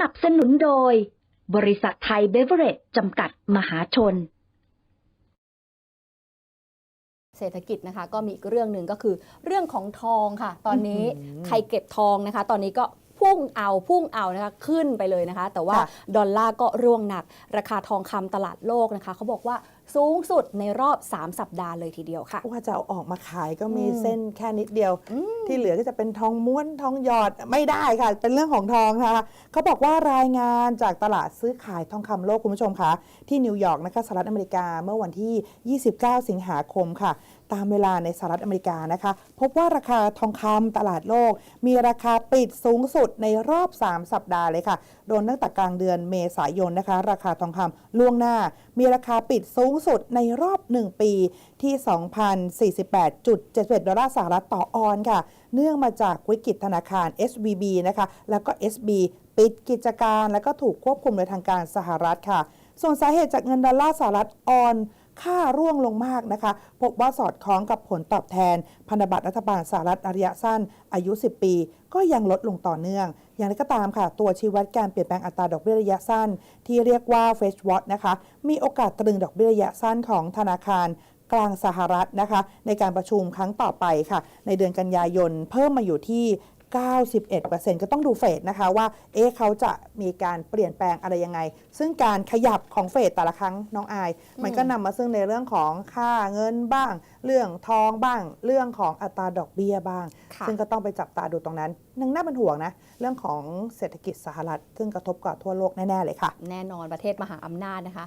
นับสนุนโดย บริษัทไทยเบเวอเรจจำกัดมหาชน เศรษฐกิจนะคะ ก็มีอีกเรื่องหนึ่งก็คือ เรื่องของทองค่ะ ตอนนี้ใครเก็บทองนะคะ ตอนนี้ก็พุ่งเอาพุ่งเอานะคะขึ้นไปเลยนะคะ แต่ว่าค่ะดอลลาร์ก็ร่วงหนัก ราคาทองคำตลาดโลกนะคะเขาบอกว่า สูงสุดในรอบ 3 สัปดาห์เลยทีเดียวค่ะ ว่าจะเอาออกมาขายก็มีอืมเส้นแค่นิดเดียว ที่เหลือก็จะเป็นทองม้วนทองหยอดไม่ได้ค่ะ เป็นเรื่องของทองนะคะเขาบอกว่ารายงานจากตลาดซื้อขายทองคำโลกคุณผู้ชมคะที่นิวยอร์กนะคะสหรัฐอเมริกาเมื่อวันที่ 29 สิงหาคมค่ะ ตามเวลาในสหรัฐอเมริกานะคะ พบว่าราคาทองคำตลาดโลก มีราคาปิดสูงสุดในรอบ 3 สัปดาห์เลยค่ะโดนตั้งแต่กลางเดือนเมษายนนะคะ ราคาทองคำล่วงหน้า มีราคาปิดสูงสุดในรอบ 1 ปีที่ 2,048.71 ดอลลาร์สหรัฐต่อออนค่ะ เนื่องมาจากวิกฤตธนาคาร SVB นะคะ แล้วก็ SB ปิดกิจการ แล้วก็ถูกควบคุมโดยทางการสหรัฐค่ะ ส่วนสาเหตุจากเงินดอลลาร์สหรัฐออน ค่าร่วงลงมากนะคะ พบว่าสอดคล้องกับผลตอบแทน พันธบัตรรัฐบาลสหรัฐระยะสั้น อายุ 10 ปี ก็ยังลดลงต่อเนื่อง อย่างไรก็ตามค่ะ ตัวชี้วัดการเปลี่ยนแปลงอัตราดอกเบี้ยระยะสั้น ที่เรียกว่า f e d Watch นะคะ มีโอกาสตรึงดอกเบี้ยระยะสั้นของธนาคารกลางสหรัฐนะคะ ในการประชุมครั้งต่อไปค่ะ ในเดือนกันยายนเพิ่มมาอยู่ที่ 91%ก็ต้องดูเฟดนะคะว่า เอ๊ะเขาจะมีการเปลี่ยนแปลงอะไรยังไง ซึ่งการขยับของเฟดแต่ละครั้งน้องอาย มันก็นำมาซึ่งในเรื่องของค่าเงินบ้าง เรื่องทองบ้าง เรื่องของอัตราดอกเบี้ยบ้าง ค่ะ ซึ่งก็ต้องไปจับตาดูตรงนั้นนังน่าเป็นห่วงนะ เรื่องของเศรษฐกิจสหรัฐ ซึ่งกระทบกับทั่วโลกแน่ ๆ เลยค่ะ แน่นอนประเทศมหาอำนาจนะคะ